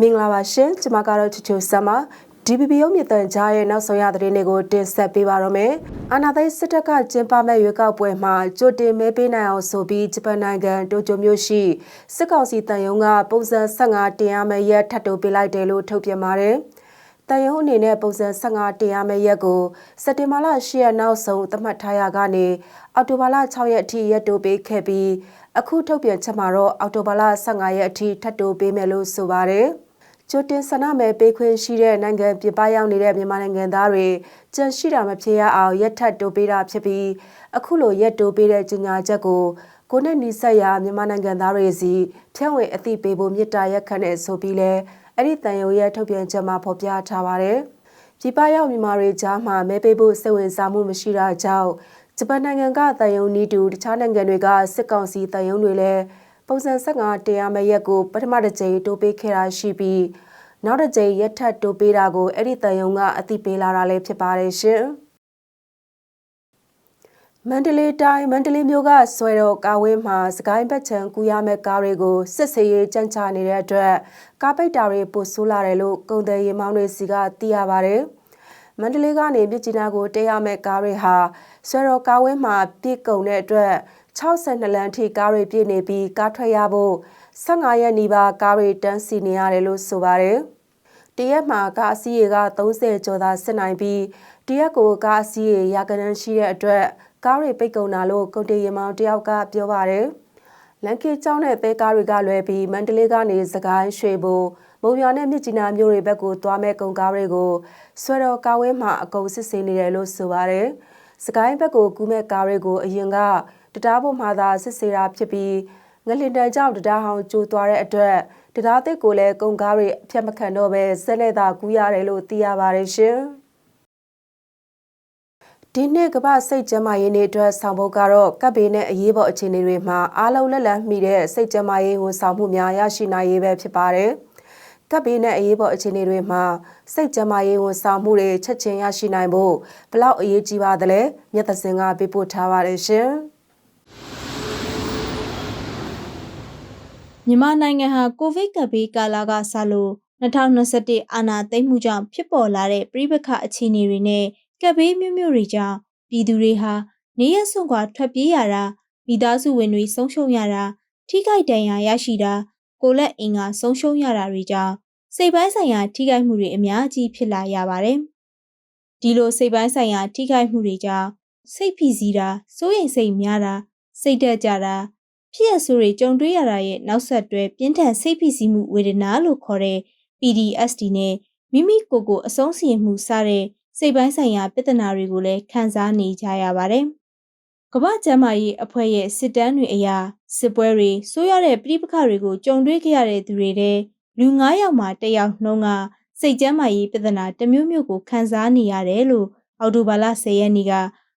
မင်္ဂလာပါရှင်ကျွန်မကတော့ချူချူဆမ်ပါ DPP ရုံးမြတန်ကြားရဲ့နောက်ဆုံးရသတင်းတွေကိုတင်ဆက်ပေးပါရမယ်။အာနာသိစစ်တပ်ကကျင်းပမဲ့ရွေးကောက်ပွဲမှာကြိုတင်မဲပေးနိုင်အောင်ဆိုပြီးဂျပန်နိုင်ငံတိုကျိုမြို့ရှိစစ်ကောင်စီတန်ယုံကပုံစံ15တင်ရမယ့်ရက်ထပ်တိုးပေးလိုက်တယ်လို့ထုတ်ပြန်ပါတယ်။တန်ယုံအနေနဲ့ပုံစံ15တင်ရမယ့်ရက်ကိုစက်တင်ဘာလ10ရက်နောက်ဆုံးသတ်မှတ်ထားရကနေအောက်တိုဘာလ6ရက်အထိရက်တိုးပေးခဲ့ပြီး အခုထုတ်ပြန်ချက်မှာတော့အောက်တိုဘာလ15ရက်အထိထပ်တိုးပေးမယ်လို့ဆိုပါတယ်။ကျိုတင်ဆန္ဒမဲပေးခွင့်ရှိတဲ့နိုင်ငံပြပရောက်နေတဲ့မြန်မာနိုင်ငံသားတွေကြန့်ရှိတာမဖြစ်ရအောင်ရက်ထပ်တိုးပေးတာဖြစ်ပြီးအခုလိုရက်တိုးပေးတဲ့ကြီးညာချက်ကိုကိုနဲ့နီဆက်ရမြန်မာနိုင်ငံသားတွေစီဖြန့်ဝေအသိပေးဖို့မြစ်တာရက်ခန့်နဲ့ဆိုပြီးလဲအဲ့ဒီတန်ရုံရဲ့ထုတ်ပြန်ချက်မှာဖော်ပြထားပါတယ်။ပြပရောက်မြန်မာတွေကြားမှာမဲပေးဖို့စိတ်ဝင်စားမှုမရှိတာကြောင့် ဂျပန်နိုင်ငံကတန်ယုံနီးတူတခြားနိုင်ငံတွေကစစ်ကောင်စီတန်ယုံတွေလည်းပုံစံ15တရားမရက်ကိုပထမတစ်ကြိမ်တိုးပေးခဲ့တာရှိပြီးနောက်တစ်ကြိမ်ရက်ထပ်တိုးပေးတာကိုအဲ့ဒီတန်ယုံကအသိပေးလာတာလည်းဖြစ်ပါတယ်ရှင်မန္တလေးတိုင်းမန္တလေးမြို့ကဆွဲတော်ကာဝင်းမှာစကိုင်းဘက်ချံကူရမဲ့ကားတွေကိုစစ်ဆေးရေးကြမ်းချနေတဲ့အတွက်ကားပိတ်တာတွေပိုဆိုးလာတယ်လို့ကုန်တယ်ရေမောင်းတွေစီကသိရပါတယ်မန္တလေးကနေမြစ်ကြီးနားကိုတက်ရမဲ့ကားတွေဟာ ဆွဲတော်ကာဝင်းမှာပြည့်ကုန်တဲ့အတွက်62လမ်းထိကားတွေပြည့်နေပြီးကားထွက်ရဖို့15ရက်နီးပါးကားတွေတန်းစီနေရတယ်လို့ဆိုပါတယ်။တရက်မှာကားအစီးရေက30ကျော်သာစစ်နိုင်ပြီးတရက်ကိုကားအစီးရေရာကနန်းရှိတဲ့အတွက်ကားတွေပိတ်ကုန်တာလို့ကုန်တင်ရမောင်တယောက်ကပြောပါတယ်။လန်ကီကျောင်းနဲ့တဲကားတွေကလွယ်ပြီးမန္တလေးကနေစကိုင်းရွှေဘိုမုံရွာနဲ့မြစ်ကြီးနားမြို့တွေဘက်ကိုသွားမဲ့ကုန်ကားတွေကိုဆွဲတော်ကားဝဲမှာအကုန်စစ်ဆေးနေတယ်လို့ဆိုပါတယ်။ စကိုင်းဘက်ကိုကူးမဲ့ကားတွေကိုအရင်ကတရားပေါ်မှာသာစစ်ဆေးတာဖြစ်ပြီးငလင်တန်ကြောင့်တရားဟောင်းကျိုးသွားတဲ့အတွက်တရားသစ်ကိုလည်းကုန်ကားတွေအပြတ်မခံတော့ပဲဆက်လက်သာကူးရတယ်လို့သိရပါတယ်ရှင်။ဒီနေ့ကမ္ဘာစိတ်ကျန်းမာရေးနေ့အတွက်ဆောင်ဖို့ကတော့ကပ်ဘေးနဲ့အရေးပေါ်အခြေအနေတွေမှာအားလုံးလက်လန်းမိတဲ့စိတ်ကျန်းမာရေးဝန်ဆောင်မှုများရရှိနိုင်ရေးပဲဖြစ်ပါတယ်။ ကပ်ဘေးနဲ့အရေးပေါ်အခြေအနေတွေမှာစိတ်ကျန်းမာရေးဝန်ဆောင်မှုတွေချက်ချင်းရရှိနိုင်ဖို့ဘလောက်အရေးကြီးပါသလဲမြတ်သစင်ကပေးပို့ထားပါတယ်ရှင်။မြန်မာနိုင်ငံဟာကိုဗစ်ကပ်ဘေးကာလကစလို့2021အာဏာသိမ်းမှုကြောင့်ဖြစ်ပေါ်လာတဲ့ပြည်ပခအခြေအနေတွေနဲ့ကပ်ဘေးမျိုးမျိုးတွေကြောင့်ပြည်သူတွေဟာနေရစွန့်ခွာထွက်ပြေးရတာမိသားစုဝင်တွေဆုံးရှုံးရတာထိခိုက်ဒဏ်ရာရရှိတာ ကိုလက်အင်ကဆုံးရှုံးရတာတွေကြောင့်စိတ်ပိုင်းဆိုင်ရာထိခိုက်မှုတွေအများကြီးဖြစ်လာရပါတယ်။ဒီလိုစိတ်ပိုင်းဆိုင်ရာထိခိုက်မှုတွေကြောင့်စိတ်ဖိစီးတာစိုးရိမ်စိတ်များတာစိတ်တက်ကြတာဖြစ်ရဆိုးတွေကြုံတွေ့ရတာရဲ့နောက်ဆက်တွဲပြင်းထန်စိတ်ဖိစီးမှုဝေဒနာလို့ခေါ်တဲ့ PTSD နဲ့မိမိကိုယ်ကိုအဆုံးစီရင်မှုစတဲ့စိတ်ပိုင်းဆိုင်ရာပြဿနာတွေကိုလည်းခံစားနေကြရပါတယ်။ကမ္ဘာ့ကျန်းမာရေးအဖွဲ့ရဲ့စစ်တမ်းတွေအရ စစ်ပွဲတွေဆိုးရတဲ့ပြိပခတွေကိုကြုံတွေ့ခဲ့ရတဲ့သူတွေတဲ့လူ9ယောက်မှာ1ယောက်နှုန်းကစိတ်ကျန်းမာရေးပြဿနာတစ်မျိုးမျိုးကိုခံစားနေရတယ်လို့အော်တိုဘာလ10ရက်နေ့က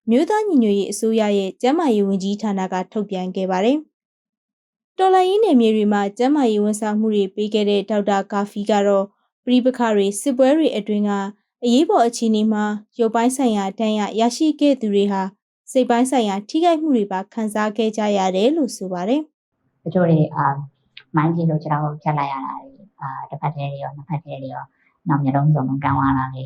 မြို့သားညီညွတ်ရေးအစိုးရရဲ့ကျန်းမာရေးဝန်ကြီးဌာနကထုတ်ပြန်ခဲ့ပါတယ်။တော်လိုင်းရေးနယ်မြေတွေမှာကျန်းမာရေးဝန်ဆောင်မှုတွေပေးခဲ့တဲ့ဒေါက်တာကာဖီကတော့ပြည်ပခါတွေစစ်ပွဲတွေအတွင်းကအရေးပေါ်အခြေအနေမှာရုပ်ပိုင်းဆိုင်ရာတန်ရရရှိခဲ့သူတွေဟာ စိတ်ပိုင်းဆိုင်ရာထိခိုက်မှုတွေပါခံစားခဲ့ကြရတယ်လို့ဆိုပါတယ်။တချို့တွေအာမိုင်းကြီးလို့ကျွန်တော်ဖြတ်လိုက်ရတာတွေအာတစ်ဖက်တည်းတွေရောနှစ်ဖက်တည်းတွေရောနောက်မျိုးလုံးစုံလုံးကန်းသွားတာလေ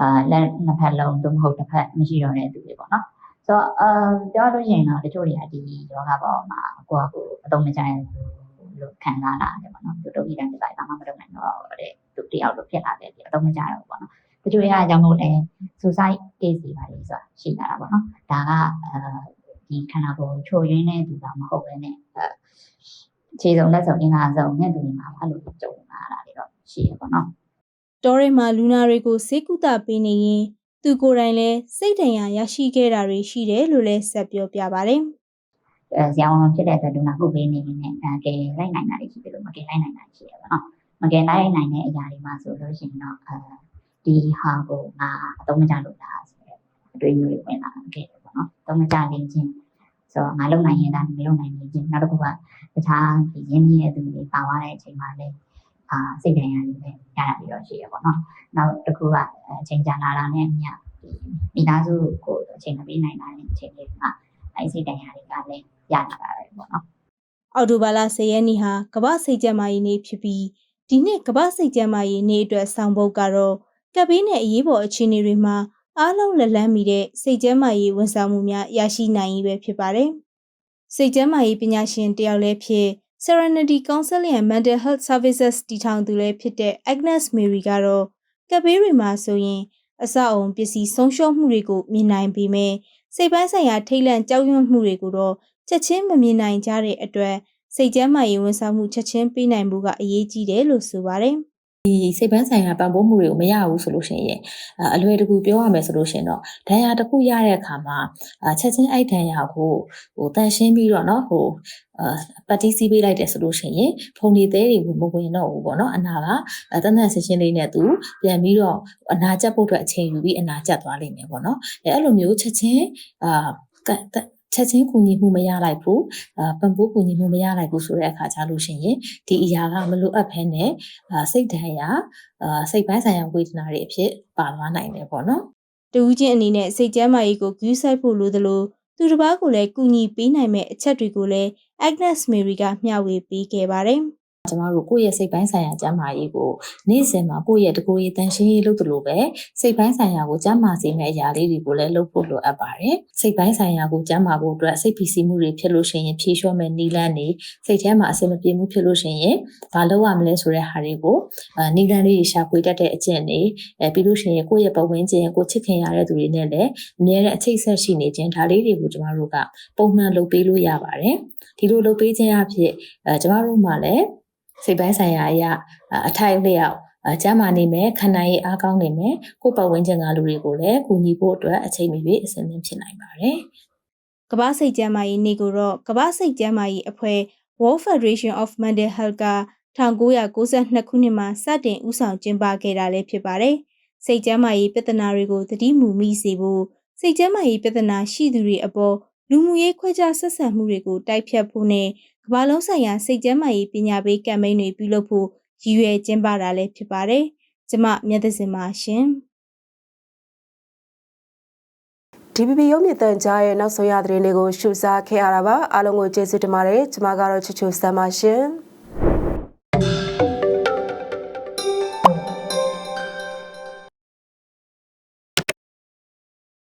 အာလက်နှစ်ဖက်လုံးသို့မဟုတ်တစ်ဖက်မရှိတော့တဲ့သူတွေပေါ့နော်ဆိုတော့အာပြောလို့ရှိရင်တော့တချို့တွေကဒီယောဂပေါ်မှာကိုယ့်အကိုအသုံးမချရင်လို့ခံစားလာတယ်ပေါ့နော်သူတို့ဤတန်းဒီတိုင်းဘာမှမလုပ်နိုင်တော့တဲ့သူတယောက်လိုဖြစ်လာတယ်ဒီအသုံးမချတော့ပေါ့နော်တချို့တွေကကြောင့်မို့လဲ suicide case တွေပါလေဆိုတာရှိလာတာပေါ့နော် ဒါကအဲဒီခန္ဓာကိုယ်ချိုရင်းတဲ့သူတော့မဟုတ်ဘဲနဲ့အဲခြေစုံလက်စုံအင်္ဂါစုံနဲ့သူတွေမှာအဲ့လိုကြုံလာတာတွေတော့ရှိရပေါ့နော်တော်ရဲမှာလူနာတွေကိုစေကုသပေးနေရင်သူကိုယ်တိုင်လည်းစိတ်ဒဏ်ရာရရှိခဲ့တာတွေရှိတယ်လို့လည်းဆက်ပြောပြပါတယ်။အဲဆရာဝန်ဖြစ်တဲ့အတွက်လူနာကုပေးနေနေနဲ့အဲကဲလိုက်နိုင်တာတွေရှိတယ်လို့မကဲလိုက်နိုင်တာရှိတယ်ပေါ့နော်။မကဲလိုက်နိုင်တဲ့အရာတွေမှာဆိုလို့ရှိရင်တော့အဲဒီဟာကိုငါအသုံးမချလို့လားဆိုတဲ့အတွေ့အကြုံတွေဝင်လာခဲ့တယ်ပေါ့ နော်။သုံးမချနေခြင်းဆိုတော့ငါလုံနိုင်ရင်ဒါမလုံနိုင်နေခြင်းနောက်တစ်ခုကတခြားဒီရင်းနှီးတဲ့သူတွေပါသွားတဲ့အချိန်မှာလည်းအာစိတ်ဒဏ်ရာတွေလည်းရတာပြီးတော့ရှိရပေါ့နော်။နောက်တစ်ခုကအချိန်ကြာလာတာနဲ့အမျှမိသားစုကိုအချိန်မပေးနိုင်တာတဲ့အချိန်လေးမှာအဲ့စိတ်ဒဏ်ရာတွေကလည်းရလာတာပဲပေါ့နော်အော်တိုဘာလ10ရက်နေ့ဟာကမ္ဘာစိတ်ကျန်းမာရေးနေ့ဖြစ်ပြီးဒီနှစ်ကမ္ဘာစိတ်ကျန်းမာရေးနေ့အတွက်ဆောင်ပုဒ်ကတော့ကပ်ဘေးနဲ့အရေးပေါ်အခြေအနေတွေမှာ အားလုံးလက်လန်းမီတဲ့စိတ်ကျန်းမာရေးဝန်ဆောင်မှုများရရှိနိုင်ရေးပဲဖြစ်ပါတယ်။စိတ်ကျန်းမာရေးပညာရှင်တယောက်လည်းဖြစ် Serenity Counseling and Mental Health Services တည်ထောင်သူလည်းဖြစ်တဲ့ Agnes Mary ကတော့ကပ်ဘေးတွေမှာဆိုရင်အစအုံပစ္စည်းဆုံးရှုံးမှုတွေကိုမြင်နိုင်ပေမဲ့စိတ်ပိုင်းဆိုင်ရာထိတ်လန့်ကြောက်ရွံ့မှုတွေကိုတော့ချက်ချင်းမမြင်နိုင်ကြတဲ့အတွက်စိတ်ကျန်းမာရေးဝန်ဆောင်မှုချက်ချင်းပေးနိုင်မှုကအရေးကြီးတယ်လို့ဆိုပါတယ်။ ဒီစိတ်ပန်းဆိုင်ရာပံ့ပိုးမှုတွေကိုမရဘူးဆိုလို့ရှိရင်အအလွယ်တကူပြောရမယ်ဆိုလို့ရှိရင်တော့ဒဏ်ရာတစ်ခုရတဲ့အခါမှာအချက်ချင်းအဲ့ဒဏ်ရာကိုဟိုတန်ရှင်းပြီးတော့เนาะဟိုအာပတ်တီးစီးပေးလိုက်တယ်ဆိုလို့ရှိရင်ဖုန်ဒီသေးတွေမဝင်တော့ဘူးပေါ့နော်အနာကတန်တန်ဆင်းရှင်းလေးနဲ့သူပြန်ပြီးတော့အနာကျက်ဖို့အတွက်အချိန်ယူပြီးအနာကျက်သွားလိမ့်မယ်ပေါ့နော်အဲအဲ့လိုမျိုးချက်ချင်းအာက ချက်ချင်းကူညီမှုမရလိုက်ဘူးအာပံ့ပိုးကူညီမှုမရလိုက်ဘူးဆိုတဲ့အခါကျလို့ရှိရင်ဒီအရာကမလိုအပ်ဘဲနဲ့အာစိတ်ဒဏ်ရာအာစိတ်ပိုင်းဆိုင်ရာဝေဒနာတွေအဖြစ်ပါသွားနိုင်တယ်ပေါ့နော်တူးချင်းအနေနဲ့စိတ်ကျန်းမာရေးကိုဂရုစိုက်ဖို့လိုသလိုသူတစ်ပါးကိုလည်းကူညီပေးနိုင်မဲ့အချက်တွေကိုလည်း Agnes Mary ကမျှဝေပေးခဲ့ပါတယ်။ ကျမတို့ကိုယ့်ရဲ့စိတ်ပိုင်းဆိုင်ရာကျန်းမာရေးကိုနေ့စဉ်မှာကိုယ့်ရဲ့တကိုယ်ရေးတန်ရှင်းရေးလုပ်သလိုပဲစိတ်ပိုင်းဆိုင်ရာကိုကျန်းမာစေမယ့်အရာလေးတွေကိုလည်းလုပ်ဖို့လိုအပ်ပါတယ်။စိတ်ပိုင်းဆိုင်ရာကိုကျန်းမာဖို့အတွက်စိတ်ဖိစီးမှုတွေဖြစ်လို့ရှိရင်ဖြေလျှော့မဲ့နည်းလမ်းတွေစိတ်ထဲမှာအဆင်မပြေမှုဖြစ်လို့ရှိရင်ဘာလုပ်ရမလဲဆိုတဲ့ဟာတွေကိုအာနည်းလမ်းလေးတွေရှာဖွေတတ်တဲ့အကျင့်တွေအဲပြီးလို့ရှိရင်ကိုယ့်ရဲ့ပတ်ဝန်းကျင်ကိုချစ်ခင်ရတဲ့သူတွေနဲ့လည်းအများနဲ့အချိတ်ဆက်ရှိနေခြင်းဒါလေးတွေကိုကျမတို့ကပုံမှန်လုပ်ပေးလို့ရပါတယ်။ဒီလိုလုပ်ပေးခြင်းအဖြစ်အဲကျမတို့မှလည်း စိတ်ပိုင်းဆိုင်ရာအရာအထိုက်အလျောက်အကျမ်းမာနေမယ်ခန္ဓာရေးအားကောင်းနေမယ်ကိုယ်ပတ်ဝန်းကျင်ကလူတွေကိုလည်းကူညီဖို့အတွက်အချိန်မီပြီးအဆင်သင့်ဖြစ်နိုင်ပါတယ်ကမ္ဘာစိတ်ကျန်းမာရေးနေ့ကိုတော့ကမ္ဘာစိတ်ကျန်းမာရေးအဖွဲ့ World Federation of Mental Health က1992ခုနှစ်မှာစတင်ဦးဆောင်ကျင်းပခဲ့တာလည်းဖြစ်ပါတယ်။စိတ်ကျန်းမာရေးပြဿနာတွေကိုသတိမူမိစေဖို့စိတ်ကျန်းမာရေးပြဿနာရှိသူတွေအပေါ်လူမှုရေးခွဲခြားဆက်ဆံမှုတွေကိုတိုက်ဖြတ်ဖို့နဲ့ ကမ္ဘာလုံးဆိုင်ရာစိတ်ကျန်းမာရေးပညာပေးကမ်ပိန်းတွေပြုလုပ်ဖို့ရည်ရွယ်ကျင်းပတာလည်းဖြစ်ပါတယ်။ကျမမြတ်သစင်ပါရှင်။ DPP ရုံးမြင့်တန်ကြားရဲ့နောက်ဆုံးရသတင်းတွေကိုရှုစားခဲ့ရတာပါအားလုံးကိုကျေးဇူးတင်ပါတယ်ကျွန်မကတော့ချစ်ချိုစမ်းပါရှင်